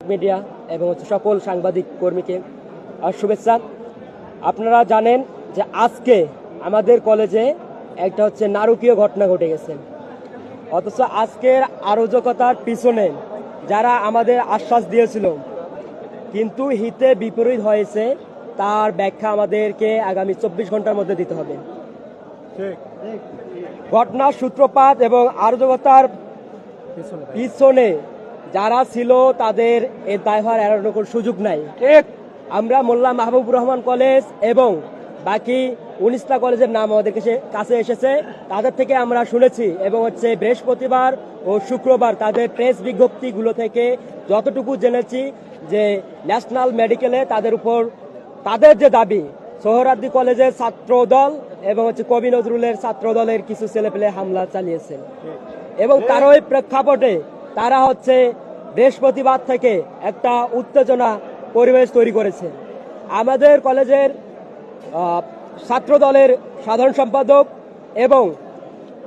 Media এবং হচ্ছে সকল সাংবাদিক কর্মীকে আর শুভেচ্ছা। আপনারা জানেন যে আজকে আমাদের কলেজে একটা হচ্ছে নারকীয় ঘটনা ঘটে গেছে। অথচ আজকের আরোজকতার পিছনে যারা আমাদের আশ্বাস দিয়েছিল কিন্তু হিতে বিপরীত হয়েছে তার ব্যাখ্যা আমাদেরকে আগামী চব্বিশ ঘণ্টার মধ্যে দিতে হবে। ঘটনার সূত্রপাত এবং আরোজকতার পিছনে যারা ছিল তাদের এই দায়ভার এড়ানোর কোনো সুযোগ নাই। আমরা মোল্লা মাহবুব রহমান কলেজ এবং বাকি উনিশটা কলেজের নাম আমাদের কাছে কাছে এসেছে। তাদের থেকে আমরা শুনেছি এবং হচ্ছে বৃহস্পতিবার ও শুক্রবার তাদের প্রেস বিজ্ঞপ্তিগুলো থেকে যতটুকু জেনেছি যে ন্যাশনাল মেডিকেলে তাদের উপর তাদের যে দাবি সোহরাদ্দি কলেজের ছাত্র দল এবং হচ্ছে কবি নজরুলের ছাত্র দলের কিছু ছেলেপেলে হামলা চালিয়েছে। এবং তার ওই প্রেক্ষাপটে তারা হচ্ছে বৃহস্পতিবার থেকে একটা উত্তেজনা পরিবেশ তৈরি করেছে। আমাদের কলেজের ছাত্র দলের সাধারণ সম্পাদক এবং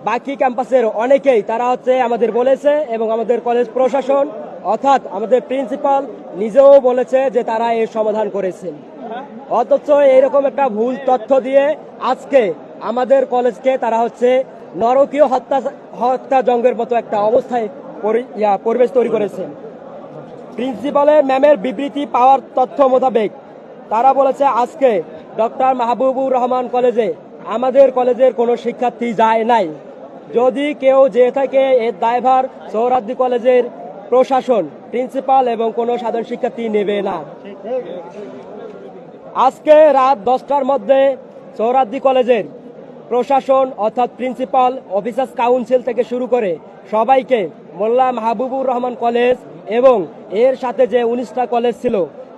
বাকি ক্যাম্পাসের অনেকেই তারা হচ্ছে আমাদের বলেছে এবং আমাদের কলেজ প্রশাসন অর্থাৎ আমাদের প্রিন্সিপাল নিজেও বলেছে যে তারা এর সমাধান করেছেন। অথচ এইরকম একটা ভুল তথ্য দিয়ে আজকে আমাদের কলেজকে তারা হচ্ছে নরকীয় হত্যা হত্যা জঙ্গের মতো একটা অবস্থায় পরিবেশ তৈরি করেছে। প্রিন্সিপালের ম্যামের বিবৃতি পাওয়ার তথ্য মোতাবেক, তারা বলেছে, আজকে ডক্টর মাহবুবুর রহমান কলেজে, আমাদের কলেজের কোনো শিক্ষার্থী যায় নাই। যদি কেউ যে থাকে এর দায়ভার সৌরাদ্দি কলেজের প্রশাসন প্রিন্সিপাল এবং কোনো সাধারণ শিক্ষার্থী নেবে না। আজকে রাত দশটার মধ্যে সৌরাদ্দি কলেজের প্রশাসন অর্থাৎ প্রিন্সিপাল, অফিসার্স কাউন্সিল থেকে শুরু করে সবাইকে মোল্লা মাহবুবুর রহমান কলেজ এবং এর সাথে যে উনিশটা কলেজ ছিল,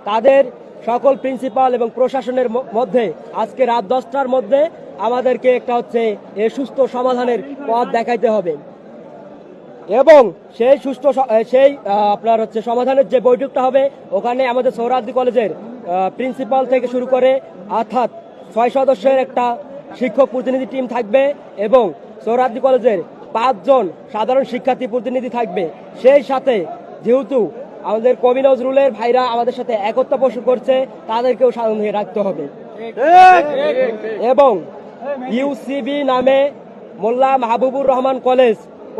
তাদের সকল প্রিন্সিপাল এবং প্রশাসনের মধ্যে আজকে রাত দশটার মধ্যে আমাদেরকে একটা হচ্ছে এ সুস্থ সমাধানের পথ দেখাইতে হবে। এবং সেই সুস্থ সেই আপনার হচ্ছে সমাধানের যে বৈঠকটা হবে, ওখানে আমাদের সৌরাদ্দি কলেজের প্রিন্সিপাল থেকে শুরু করে অর্থাৎ ছয় সদস্যের একটা শিক্ষক প্রতিনিধি টিম থাকবে এবং সৌরাদ্দি কলেজের পাঁচজন সাধারণ শিক্ষার্থী প্রতিনিধি থাকবে। সেই সাথে যেহেতু আমাদের কবি নজরুলের ভাইরা আমাদের সাথে একত্র পোষণ করছে, তাদেরকেও সাধন রাখতে হবে। এবং ইউসিবি নামে মোল্লা মাহবুবুর রহমান কলেজ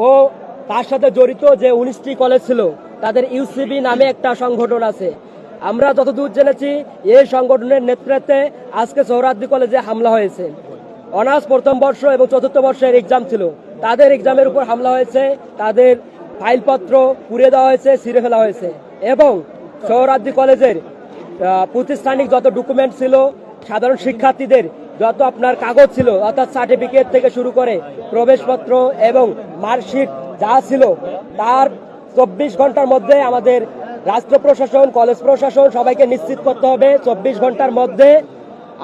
ও তার সাথে জড়িত যে উনিশটি কলেজ ছিল, তাদের ইউসিবি নামে একটা সংগঠন আছে। আমরা যতদূর জেনেছি, এই সংগঠনের নেতৃত্বে আজকে সৌরাদ্দি কলেজে হামলা হয়েছে। অনার্স প্রথম বর্ষ এবং চতুর্থ বর্ষের এক্সাম ছিল। তাদের এক্সামের উপর হামলা হয়েছে, তাদের ফাইলপত্র পুড়ে দেওয়া হয়েছে, ছিঁড়ে ফেলা হয়েছে এবং সৌরাদ্দি কলেজের প্রাতিষ্ঠানিক যত ডকুমেন্ট ছিল, সাধারণ শিক্ষার্থীদের যত আপনার কাগজ ছিল, অর্থাৎ সার্টিফিকেট থেকে শুরু করে প্রবেশপত্র এবং মার্কশিট যা ছিল, তার চব্বিশ ঘণ্টার মধ্যে আমাদের রাষ্ট্র প্রশাসন, কলেজ প্রশাসন সবাইকে নিশ্চিত করতে হবে। চব্বিশ ঘণ্টার মধ্যে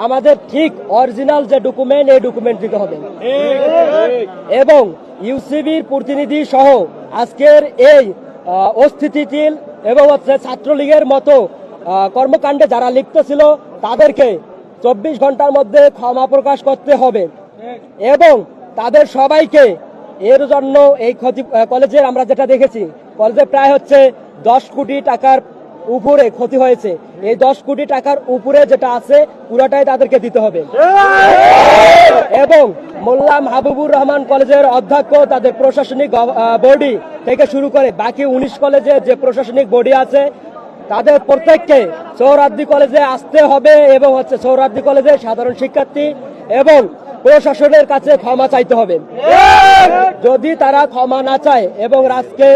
আমাদের ঠিক অরিজিনাল যে ডকুমেন্ট এই ডকুমেন্ট দিতে হবে। এবং ইউসিবির প্রতিনিধি সহ আজকের এই অস্থিতিশীল এবং হচ্ছে ছাত্রলীগের মতো কর্মকাণ্ডে যারা লিপ্ত ছিল, তাদেরকে চব্বিশ ঘণ্টার মধ্যে ক্ষমা প্রকাশ করতে হবে। এবং তাদের সবাইকে এর জন্য এই ক্ষতি কলেজের আমরা যেটা দেখেছি, কলেজে প্রায় হচ্ছে দশ কোটি টাকার উপরে ক্ষতি হয়েছে। এই দশ কোটি টাকার উপরে যেটা আছে পুরোটাই তাদেরকে দিতে হবে। এবং মোল্লা মাহবুবুর রহমান কলেজের অধ্যক্ষ তাদের প্রশাসনিক বডি থেকে শুরু করে বাকি উনিশ কলেজে যে প্রশাসনিক বডি আছে তাদের প্রত্যেককে সৌরাদ্দি কলেজে আসতে হবে এবং হচ্ছে সৌরাদ্দি কলেজে সাধারণ শিক্ষার্থী এবং প্রশাসনের কাছে ক্ষমা চাইতে হবে। যদি তারা ক্ষমা না চায় এবং আজকে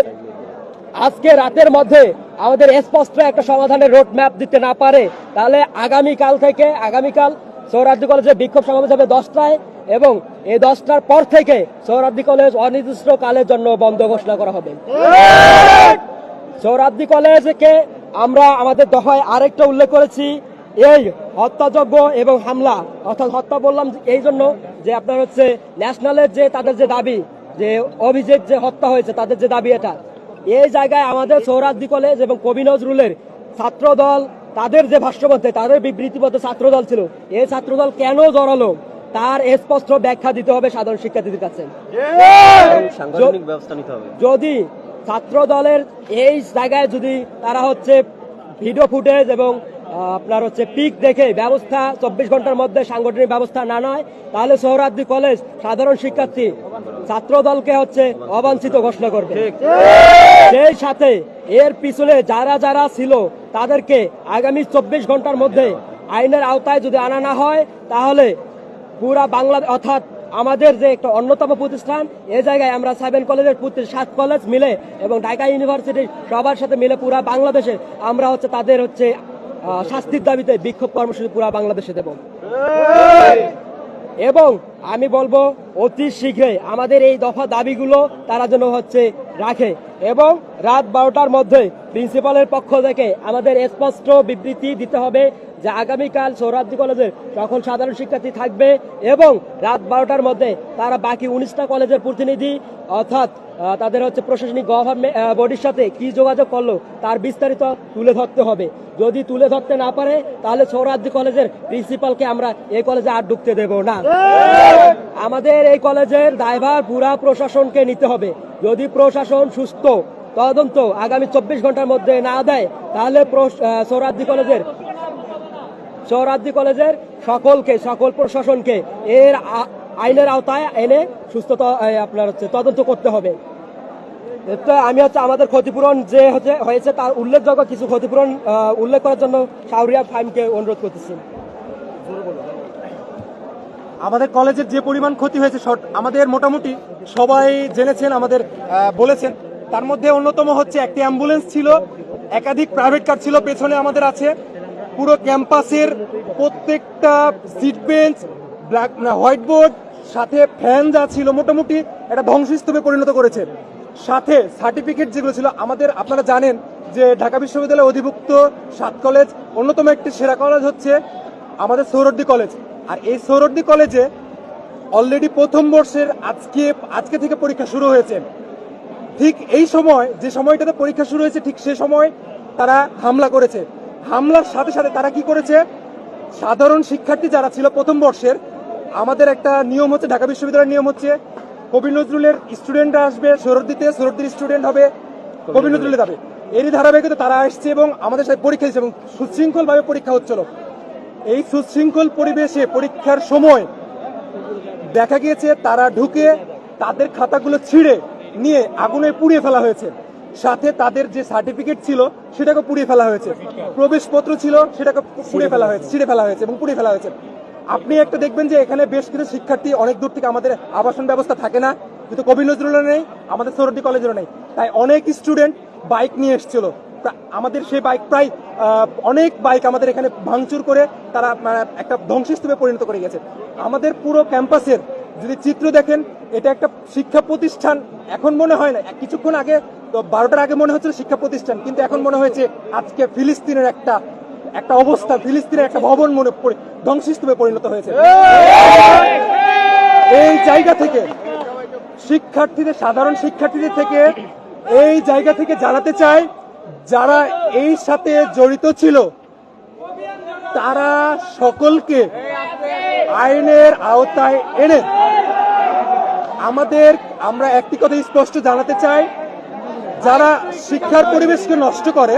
আজকে রাতের মধ্যে আমাদের স্পষ্ট একটা সমাধানের রোড ম্যাপ দিতে না পারে, তাহলে আগামীকাল থেকে, আগামীকাল সৌরাদ্দি কলেজে বিক্ষোভ সমাবেশ হবে দশটায় এবং এই দশটার পর থেকে সৌরাদ্দি কলেজ অনির্দিষ্ট কালের জন্য বন্ধ ঘোষণা করা হবে। সৌরাদ্দি কলেজকে আমরা আমাদের দফায় আরেকটা উল্লেখ করেছি, এই হত্যাযজ্ঞ এবং হামলা। অর্থাৎ হত্যা বললাম এই জন্য যে আপনার হচ্ছে ন্যাশনালের যে তাদের যে দাবি, যে অভিজিৎ যে হত্যা হয়েছে, তাদের যে দাবি এটা। এই জায়গায় আমাদের সৌরাদ্দি কলেজ এবং কবি নজরুলের ছাত্র দল তাদের যে ভাষ্যমধ্যে তাদের বিবৃতিবদ্ধ ছাত্র দল ছিল এই ছাত্র দল কেন জড়ালো? তার স্পষ্ট ব্যাখ্যা দিতে হবে সাধারণ শিক্ষার্থীদের কাছে। যদি ছাত্র দলের এই জায়গায় যদি তারা হচ্ছে ভিডিও ফুটেজ এবং আপনার হচ্ছে পিক দেখে ব্যবস্থা চব্বিশ ঘণ্টার মধ্যে সাংগঠনিক ব্যবস্থা না নয় তাহলে সোহরাদ্দি কলেজ সাধারণ শিক্ষার্থী ছাত্র দলকে হচ্ছে অবাঞ্ছিত ঘোষণা করবে। সেই সাথে এর পিছনে যারা যারা ছিল তাদেরকে আগামী চব্বিশ ঘণ্টার মধ্যে আইনের আওতায় যদি আনা না হয় তাহলে পুরা বাংলা অর্থাৎ আমাদের যে একটা অন্যতম প্রতিষ্ঠান এ জায়গায় আমরা সেভেন কলেজের প্রতি সাত কলেজ মিলে এবং ঢাকা ইউনিভার্সিটি সবার সাথে মিলে পুরা বাংলাদেশে আমরা হচ্ছে তাদের হচ্ছে শাস্তির দাবিতে বিক্ষোভ কর্মসূচি পুরা বাংলাদেশে দেব। এবং আমি বলব অতি শীঘ্রই আমাদের এই দফা দাবিগুলো তারা যেন হচ্ছে রাখে এবং রাত বারোটার মধ্যে প্রিন্সিপালের পক্ষ থেকে আমাদের স্পষ্ট বিবৃতি দিতে হবে যে আগামীকাল সৌরাদ্দি কলেজের সকল সাধারণ শিক্ষার্থী থাকবে এবং রাত বারোটার মধ্যে তারা বাকি উনিশটা কলেজের প্রতিনিধি অর্থাৎ তাদের হচ্ছে প্রশাসনিক গভর্নমেন্ট বডির সাথে কি যোগাযোগ করল, তার বিস্তারিত তুলে ধরতে হবে। যদি তুলে ধরতে না পারে, তাহলে সৌরাদ্দি কলেজের প্রিন্সিপালকে আমরা এই কলেজে আর ঢুকতে দেব না। আমাদের এই কলেজের দায়ভার পুরা প্রশাসনকে নিতে হবে। যদি প্রশাসন সুস্থ, তদন্ত আগামী চব্বিশ ঘণ্টার মধ্যে না দেয়, তাহলে সৌরাদ্দি কলেজের সৌরাদ্দি কলেজের সকলকে, সকল প্রশাসনকে এর আইনের আওতায় এনে সুস্থ আপনার হচ্ছে তদন্ত করতে হবে। আমি হচ্ছে আমাদের ক্ষতিপূরণ যে হচ্ছে, হয়েছে তার উল্লেখযোগ্য কিছু ক্ষতিপূরণ উল্লেখ করার জন্য শাহরিয়া ফাইমকে অনুরোধ করতেছি। আমাদের কলেজের যে পরিমাণ ক্ষতি হয়েছে আমাদের মোটামুটি সবাই জেনেছেন, আমাদের বলেছেন। তার মধ্যে অন্যতম হচ্ছে একটি অ্যাম্বুলেন্স ছিল, একাধিক প্রাইভেট কার ছিল, পেছনে আমাদের আছে। পুরো ক্যাম্পাসের প্রত্যেকটা seat bench black white board সাথে ফ্যান যা ছিল মোটামুটি এটা ধ্বংসস্তূপে পরিণত করেছে। সাথে সার্টিফিকেট যেগুলো ছিল, আমাদের আপনারা জানেন যে ঢাকা বিশ্ববিদ্যালয়ে অধিভুক্ত সাত কলেজ অন্যতম একটি সেরা কলেজ হচ্ছে আমাদের সৌরদ্দি কলেজ আর এই সৌরদ্দি কলেজে অলরেডি প্রথম বর্ষের আজকে আজকে থেকে পরীক্ষা শুরু হয়েছে। ঠিক এই সময়, যে সময়টাতে পরীক্ষা শুরু হয়েছে, ঠিক সে সময় তারা হামলা করেছে। হামলার সাথে সাথে তারা কি করেছে? সাধারণ শিক্ষার্থী যারা ছিল প্রথম বর্ষের আমাদের একটা নিয়ম হচ্ছে ঢাকা বিশ্ববিদ্যালয়ের নিয়ম হচ্ছে কবি নজরুলের স্টুডেন্টরা আসবে সরদ্দিতে সরদ্দির স্টুডেন্ট হবে কবি নজরুলে। যাবে। এরই ধারাবাহিকতা তারা আসছে এবং আমাদের সাথে পরীক্ষা দিচ্ছে এবং সুশৃঙ্খলভাবে পরীক্ষা হচ্ছিল। এই সুশৃঙ্খল পরিবেশে পরীক্ষার সময় দেখা গিয়েছে তারা ঢুকে তাদের খাতাগুলো ছিঁড়ে নিয়ে আগুনে পুড়িয়ে ফেলা হয়েছে। সাথে তাদের যে সার্টিফিকেট ছিল সেটাকে পুড়িয়ে ফেলা হয়েছে। প্রবেশপত্র ছিল সেটাকে পুড়িয়ে ফেলা হয়েছে ছিঁড়ে ফেলা হয়েছে এবং পুড়িয়ে ফেলা হয়েছে। আপনি একটা দেখবেন যে এখানে বেশ কিছু শিক্ষার্থী অনেক দূর থেকে আমাদের আবাসন ব্যবস্থা থাকে না। কিন্তু কবি নজরুলের নেই আমাদের সৌরদ্দি কলেজেরও নেই। তাই অনেক স্টুডেন্ট বাইক নিয়ে এসেছিল। আমাদের সেই বাইক প্রায় অনেক বাইক আমাদের এখানে ভাঙচুর করে তারা মানে, একটা ধ্বংসস্তূপে পরিণত করে গেছে। আমাদের পুরো ক্যাম্পাসের যদি চিত্র দেখেন এটা একটা শিক্ষা প্রতিষ্ঠান। এখন মনে হয় না কিছুক্ষণ আগে বারোটার আগে মনে হচ্ছিল শিক্ষা প্রতিষ্ঠান কিন্তু এখন মনে হয়েছে আজকে ফিলিস্তিনের একটা একটা অবস্থা, ফিলিস্তিনের একটা ভবন মনে ধ্বংসস্তূপে পরিণত হয়েছে। এই জায়গা থেকে শিক্ষার্থীদের, সাধারণ শিক্ষার্থীদের থেকে এই জায়গা থেকে জানাতে চাই, যারা এই সাথে জড়িত ছিল, তারা সকলকে আইনের আওতায় এনে আমাদের, আমরা একটি কথা স্পষ্ট জানাতে চাই, যারা শিক্ষার পরিবেশকে নষ্ট করে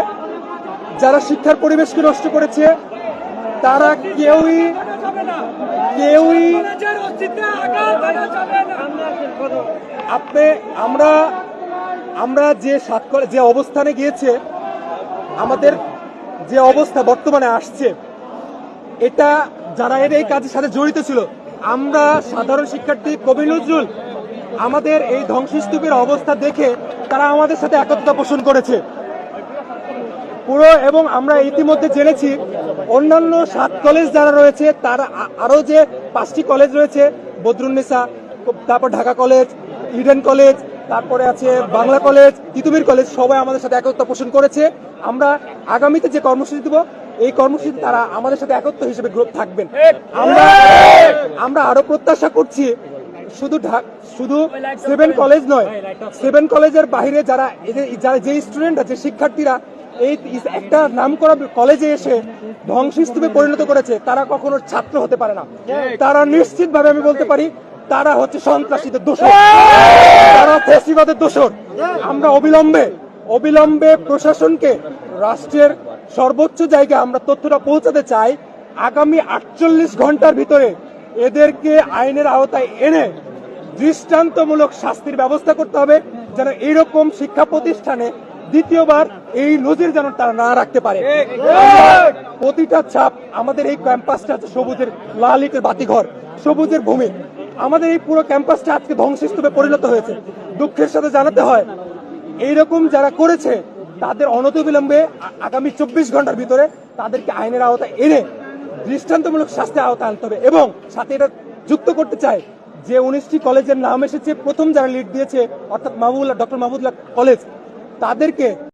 যারা শিক্ষার পরিবেশকে নষ্ট করেছে, তারা কেউই কেউই আপনি, আমরা আমরা যে সাত যে অবস্থানে গিয়েছে, আমাদের যে অবস্থা বর্তমানে আসছে, এটা যারা এর এই কাজের সাথে জড়িত ছিল। আমরা সাধারণ শিক্ষার্থী কবি নজরুল, আমাদের এই ধ্বংসস্তূপের অবস্থা দেখে তারা আমাদের সাথে একত্রতা পোষণ করেছে। পুরো এবং আমরা ইতিমধ্যে জেনেছি, অন্যান্য সাত কলেজ যারা রয়েছে, তারা আরও যে পাঁচটি কলেজ রয়েছে বদরুন্নেসা তারপর ঢাকা কলেজ ইডেন কলেজ তারপরে আছে বাংলা কলেজ তিতুমির কলেজ সবাই আমাদের সাথে একত্র পোষণ করেছে। আমরা আগামীতে যে কর্মসূচি দেব, এই কর্মসূচিতে তারা আমাদের সাথে একত্র হিসেবে গ্রুপ থাকবেন। আমরা আমরা আরও প্রত্যাশা করছি, শুধু শুধু সেভেন কলেজ নয় সেভেন কলেজের বাইরে যারা যারা যে স্টুডেন্ট আছে, শিক্ষার্থীরা এই একটা নাম করা কলেজে এসে ধ্বংসস্তূপে পরিণত করেছে তারা কখনো ছাত্র হতে পারে না। তারা নিশ্চিতভাবে আমি বলতে পারি তারা হচ্ছে সন্ত্রাসীদের দোষর। তারা ফেসিবাদের দোষর। আমরা অবিলম্বে অবিলম্বে প্রশাসনকে রাষ্ট্রের সর্বোচ্চ জায়গায় আমরা তথ্যটা পৌঁছাতে চাই আগামী আটচল্লিশ ঘণ্টার ভিতরে এদেরকে আইনের আওতায় এনে দৃষ্টান্তমূলক শাস্তির ব্যবস্থা করতে হবে যেন এরকম শিক্ষা প্রতিষ্ঠানে দ্বিতীয়বার এই নজির যেন তারা না রাখতে পারে। প্রতিটা ছাপ আমাদের এই ক্যাম্পাসটা হচ্ছে সবুজের লাল ইটের বাতিঘর সবুজের ভূমি। আমাদের এই পুরো ক্যাম্পাসটা আজকে ধ্বংসস্তূপে পরিণত হয়েছে। দুঃখের সাথে জানাতে হয় এইরকম যারা করেছে তাদের অনতিবিলম্বে আগামী চব্বিশ ঘণ্টার ভিতরে তাদেরকে আইনের আওতায় এনে দৃষ্টান্তমূলক শাস্তির আওতায় আনতে হবে এবং সাথে এটা যুক্ত করতে চাই যে উনিশটি কলেজের নাম এসেছে প্রথম যারা লিড দিয়েছে অর্থাৎ মাহবুবুল্লাহ ডক্টর মাহবুবুল্লাহ কলেজ তাদেরকে